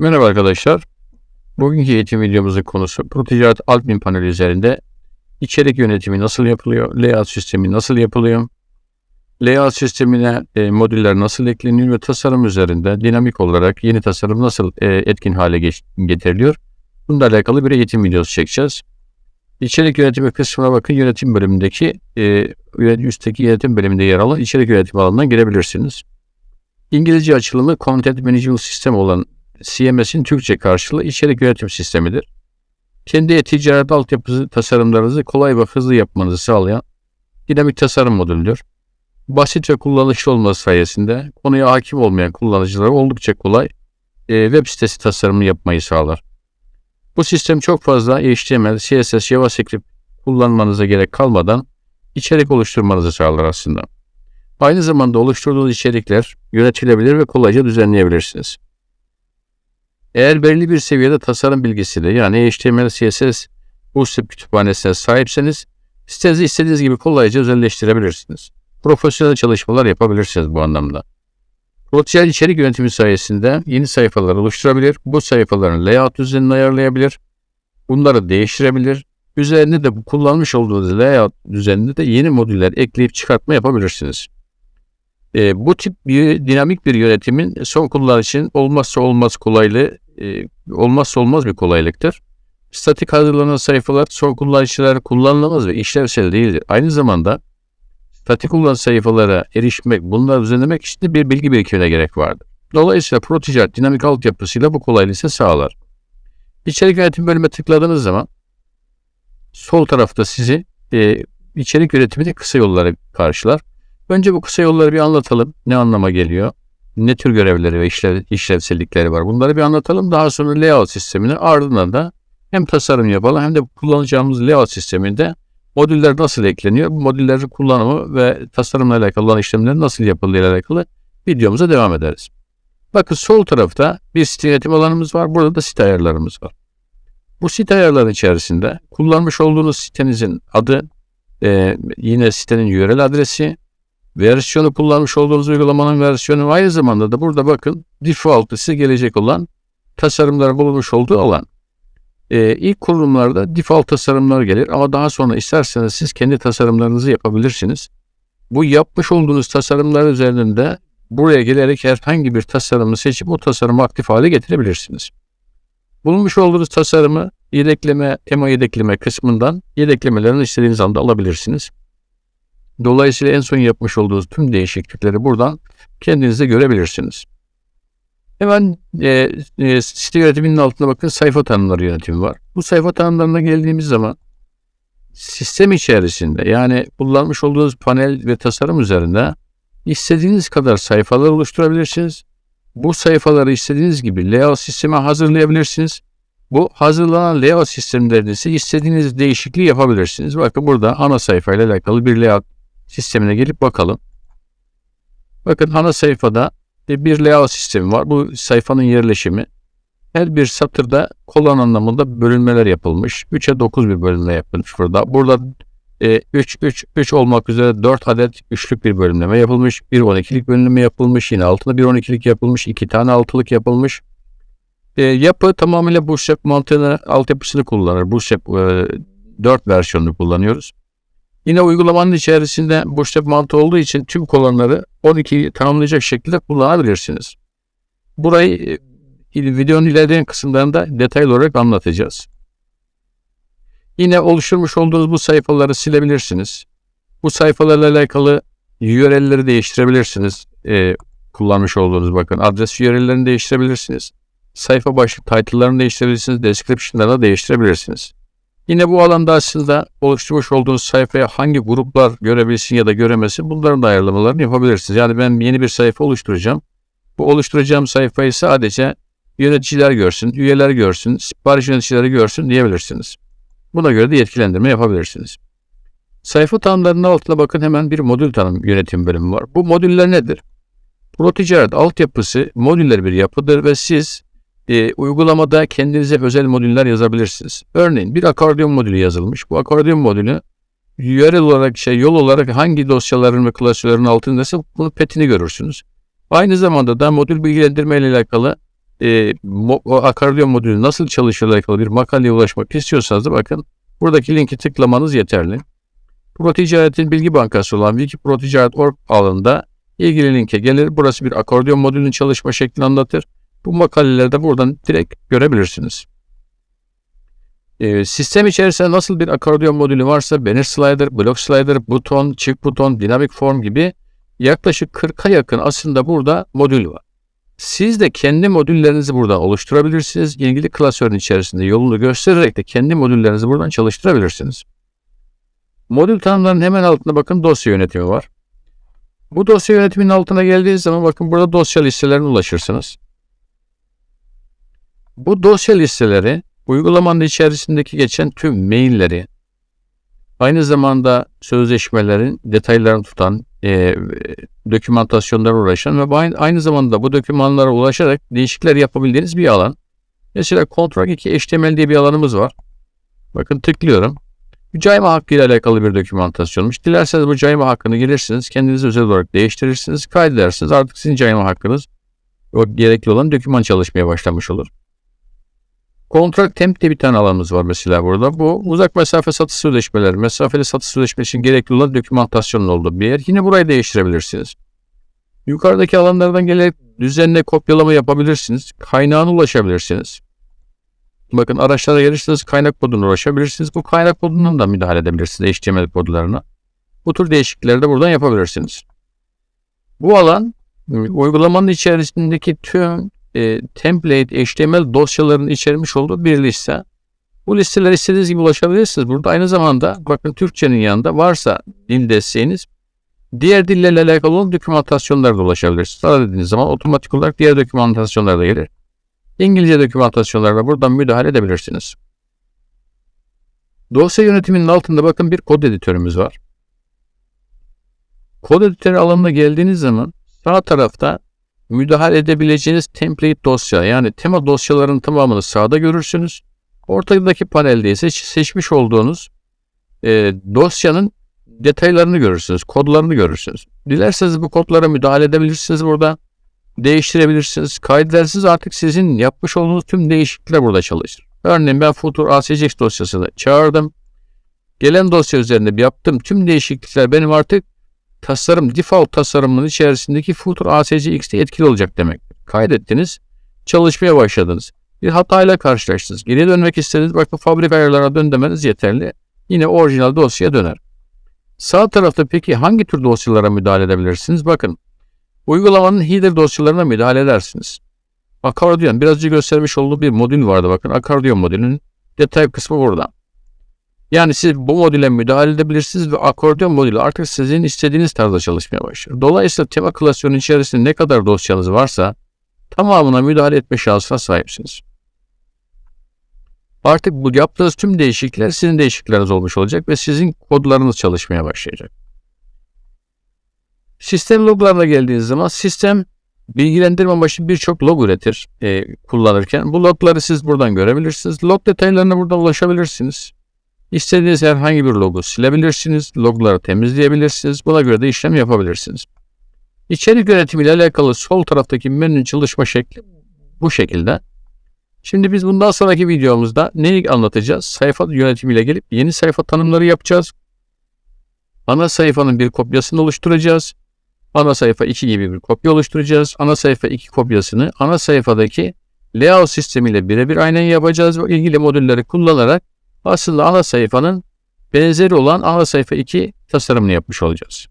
Merhaba arkadaşlar. Bugünkü eğitim videomuzun konusu Proticaret Admin paneli üzerinde içerik yönetimi nasıl yapılıyor, layout sistemi nasıl yapılıyor, layout sistemine e, modüller nasıl ekleniyor ve tasarım üzerinde dinamik olarak yeni tasarım nasıl e, etkin hale geç- getiriliyor. Bununla alakalı bir eğitim videosu çekeceğiz. İçerik yönetimi kısmına bakın yönetim bölümündeki e, üstteki yönetim bölümünde yer alan içerik yönetimi alanından girebilirsiniz. İngilizce açılımı Content Management System olan CMS'in Türkçe karşılığı içerik yönetim sistemidir. Kendi ticaret altyapısı tasarımlarınızı kolay ve hızlı yapmanızı sağlayan dinamik tasarım modülüdür. Basit ve kullanışlı olması sayesinde konuya hakim olmayan kullanıcılara oldukça kolay e, web sitesi tasarımı yapmayı sağlar. Bu sistem çok fazla HTML, CSS, JavaScript kullanmanıza gerek kalmadan içerik oluşturmanızı sağlar aslında. Aynı zamanda oluşturduğunuz içerikler yönetilebilir ve kolayca düzenleyebilirsiniz. Eğer belli bir seviyede tasarım bilgisine yani HTML, CSS, Bootstrap kütüphanesine sahipseniz sitenizi istediğiniz gibi kolayca özelleştirebilirsiniz. Profesyonel çalışmalar yapabilirsiniz bu anlamda. Protical içerik yönetimi sayesinde yeni sayfalar oluşturabilir, bu sayfaların layout düzenini ayarlayabilir, bunları değiştirebilir, üzerinde de bu kullanmış olduğunuz layout düzeninde de yeni modüller ekleyip çıkartma yapabilirsiniz. E, bu tip bir dinamik bir yönetimin son kullanıcı için olmazsa olmaz kolaylığı, e, olmazsa olmaz bir kolaylıktır. Statik hazırlanan sayfalar son kullanıcılar kullanılamaz ve işlevsel değildir. Aynı zamanda statik olan sayfalara erişmek, bunları düzenlemek için de bir bilgi birikimine gerek vardır. Dolayısıyla ProTicaret dinamik altyapısıyla bu kolaylığı sağlar. İçerik yönetim bölümüne tıkladığınız zaman sol tarafta sizi e, içerik yönetiminin kısa yolları karşılar. Önce bu kısa yolları bir anlatalım. Ne anlama geliyor? Ne tür görevleri ve işlev, işlevsellikleri var? Bunları bir anlatalım. Daha sonra layout sistemini ardından da hem tasarım yapalım hem de kullanacağımız layout sisteminde modüller nasıl ekleniyor? Modüllerin kullanımı ve tasarımla alakalı olan işlemler nasıl yapıldığı ile alakalı videomuza devam ederiz. Bakın sol tarafta bir site yönetim alanımız var. Burada da site ayarlarımız var. Bu site ayarları içerisinde kullanmış olduğunuz sitenizin adı, e, yine sitenin URL adresi, versiyonu kullanmış olduğunuz uygulamanın versiyonu aynı zamanda da burada bakın default size gelecek olan tasarımların bulunmuş olduğu alan. Ee, ilk kurulumlarda default tasarımlar gelir ama daha sonra isterseniz siz kendi tasarımlarınızı yapabilirsiniz. Bu yapmış olduğunuz tasarımlar üzerinde buraya gelerek herhangi bir tasarımı seçip o tasarımı aktif hale getirebilirsiniz. Bulunmuş olduğunuz tasarımı yedekleme, tema yedekleme kısmından yedeklemelerini istediğiniz anda alabilirsiniz. Dolayısıyla en son yapmış olduğunuz tüm değişiklikleri buradan kendinize görebilirsiniz. Hemen e, e, site yönetiminin altında bakın sayfa tanımları yönetimi var. Bu sayfa tanımlarına geldiğimiz zaman sistem içerisinde yani kullanmış olduğunuz panel ve tasarım üzerinde istediğiniz kadar sayfalar oluşturabilirsiniz. Bu sayfaları istediğiniz gibi layout sisteme hazırlayabilirsiniz. Bu hazırlanan layout sistemlerinde ise istediğiniz değişikliği yapabilirsiniz. Bakın burada ana sayfayla alakalı bir layout sistemine gelip bakalım. Bakın ana sayfada bir layout sistemi var. Bu sayfanın yerleşimi. Her bir satırda kolon anlamında bölünmeler yapılmış. 3'e 9 bir bölünme yapılmış burada. Burada 3, 3, 3 olmak üzere 4 adet üçlük bir bölümleme yapılmış. Bir 12'lik bölünme yapılmış. Yine altında bir 12'lik yapılmış. 2 tane altılık yapılmış. E, yapı tamamıyla Bootstrap mantığını, altyapısını kullanır. Bootstrap e, 4 versiyonunu kullanıyoruz. Yine uygulamanın içerisinde bootstrap mantığı olduğu için tüm kolonları 12'yi tamamlayacak şekilde kullanabilirsiniz. Burayı e, videonun ilerleyen kısımlarında detaylı olarak anlatacağız. Yine oluşturmuş olduğunuz bu sayfaları silebilirsiniz. Bu sayfalarla alakalı URL'leri değiştirebilirsiniz. Ee, kullanmış olduğunuz bakın adres URL'lerini değiştirebilirsiniz. Sayfa başlık title'larını değiştirebilirsiniz. Description'larını değiştirebilirsiniz. Yine bu alanda aslında oluşturmuş olduğunuz sayfaya hangi gruplar görebilsin ya da göremesin bunların da ayarlamalarını yapabilirsiniz. Yani ben yeni bir sayfa oluşturacağım. Bu oluşturacağım sayfayı sadece yöneticiler görsün, üyeler görsün, sipariş yöneticileri görsün diyebilirsiniz. Buna göre de yetkilendirme yapabilirsiniz. Sayfa tanımlarının altına bakın hemen bir modül tanım yönetim bölümü var. Bu modüller nedir? Pro ticaret altyapısı modüller bir yapıdır ve siz e, uygulamada kendinize özel modüller yazabilirsiniz. Örneğin bir akordeon modülü yazılmış. Bu akordeon modülü URL olarak şey yol olarak hangi dosyaların ve klasörlerin altındaysa bunu petini görürsünüz. Aynı zamanda da modül bilgilendirme ile alakalı e, mo- akordeon modülü nasıl çalışır alakalı bir makaleye ulaşmak istiyorsanız da bakın buradaki linki tıklamanız yeterli. Pro Ticaret'in bilgi bankası olan wikiproticaret.org alanında ilgili linke gelir. Burası bir akordeon modülünün çalışma şeklini anlatır. Bu makaleleri de buradan direkt görebilirsiniz. Ee, sistem içerisinde nasıl bir akordeon modülü varsa banner slider, block slider, buton, çift buton, dynamic form gibi yaklaşık 40'a yakın aslında burada modül var. Siz de kendi modüllerinizi buradan oluşturabilirsiniz. İlgili klasörün içerisinde yolunu göstererek de kendi modüllerinizi buradan çalıştırabilirsiniz. Modül tanımlarının hemen altında bakın dosya yönetimi var. Bu dosya yönetiminin altına geldiğiniz zaman bakın burada dosya listelerine ulaşırsınız. Bu dosya listeleri uygulamanın içerisindeki geçen tüm mailleri, aynı zamanda sözleşmelerin detaylarını tutan, e, dokümantasyonlara uğraşan ve aynı, zamanda bu dokümanlara ulaşarak değişiklikler yapabildiğiniz bir alan. Mesela Contract 2 HTML diye bir alanımız var. Bakın tıklıyorum. Cayma hakkı ile alakalı bir dokümantasyonmuş. Dilerseniz bu cayma hakkını gelirsiniz, kendiniz özel olarak değiştirirsiniz, kaydedersiniz. Artık sizin cayma hakkınız o gerekli olan doküman çalışmaya başlamış olur. Kontrat temp diye bir tane alanımız var mesela burada. Bu uzak mesafe satış sözleşmeleri, mesafeli satış sözleşmesi için gerekli olan dokümantasyonun olduğu bir yer. Yine burayı değiştirebilirsiniz. Yukarıdaki alanlardan gelerek düzenle kopyalama yapabilirsiniz. Kaynağına ulaşabilirsiniz. Bakın araçlara gelirseniz kaynak koduna ulaşabilirsiniz. Bu kaynak kodundan da müdahale edebilirsiniz HTML kodlarına. Bu tür değişiklikleri de buradan yapabilirsiniz. Bu alan uygulamanın içerisindeki tüm e, template HTML dosyalarının içermiş olduğu bir liste. Bu listelere istediğiniz gibi ulaşabilirsiniz. Burada aynı zamanda bakın Türkçenin yanında varsa dil desteğiniz diğer dillerle alakalı olan dokümantasyonlara da ulaşabilirsiniz. Aradığınız zaman otomatik olarak diğer dokümantasyonlar da gelir. İngilizce dokümantasyonlarda buradan müdahale edebilirsiniz. Dosya yönetiminin altında bakın bir kod editörümüz var. Kod editörü alanına geldiğiniz zaman sağ tarafta müdahale edebileceğiniz template dosya yani tema dosyalarının tamamını sağda görürsünüz. Ortadaki panelde ise seçmiş olduğunuz e, dosyanın detaylarını görürsünüz, kodlarını görürsünüz. Dilerseniz bu kodlara müdahale edebilirsiniz burada. Değiştirebilirsiniz, kaydedersiniz artık sizin yapmış olduğunuz tüm değişiklikler burada çalışır. Örneğin ben Futur ACX dosyasını çağırdım. Gelen dosya üzerinde yaptım. Tüm değişiklikler benim artık tasarım, default tasarımının içerisindeki Futur ACCX'de etkili olacak demek. Kaydettiniz, çalışmaya başladınız. Bir hatayla karşılaştınız. Geriye dönmek istediniz, bakın fabrika ayarlarına dön demeniz yeterli. Yine orijinal dosyaya döner. Sağ tarafta peki hangi tür dosyalara müdahale edebilirsiniz? Bakın, uygulamanın header dosyalarına müdahale edersiniz. Akordeon, biraz önce göstermiş olduğu bir modül vardı bakın. Akordeon modülünün detay kısmı burada. Yani siz bu modüle müdahale edebilirsiniz ve akordeon modülü artık sizin istediğiniz tarzda çalışmaya başlar. Dolayısıyla tema klasörünün içerisinde ne kadar dosyanız varsa tamamına müdahale etme şansına sahipsiniz. Artık bu yaptığınız tüm değişiklikler sizin değişiklikleriniz olmuş olacak ve sizin kodlarınız çalışmaya başlayacak. Sistem loglarına geldiğiniz zaman sistem bilgilendirme amaçlı birçok log üretir e, kullanırken. Bu logları siz buradan görebilirsiniz. Log detaylarına buradan ulaşabilirsiniz. İstediğiniz herhangi bir logo silebilirsiniz, logları temizleyebilirsiniz, buna göre de işlem yapabilirsiniz. İçerik yönetimi ile alakalı sol taraftaki menünün çalışma şekli bu şekilde. Şimdi biz bundan sonraki videomuzda neyi anlatacağız? Sayfa yönetimiyle gelip yeni sayfa tanımları yapacağız. Ana sayfanın bir kopyasını oluşturacağız. Ana sayfa 2 gibi bir kopya oluşturacağız. Ana sayfa 2 kopyasını ana sayfadaki layout sistemiyle birebir aynen yapacağız ve ilgili modülleri kullanarak aslında ana sayfanın benzeri olan ana sayfa 2 tasarımını yapmış olacağız.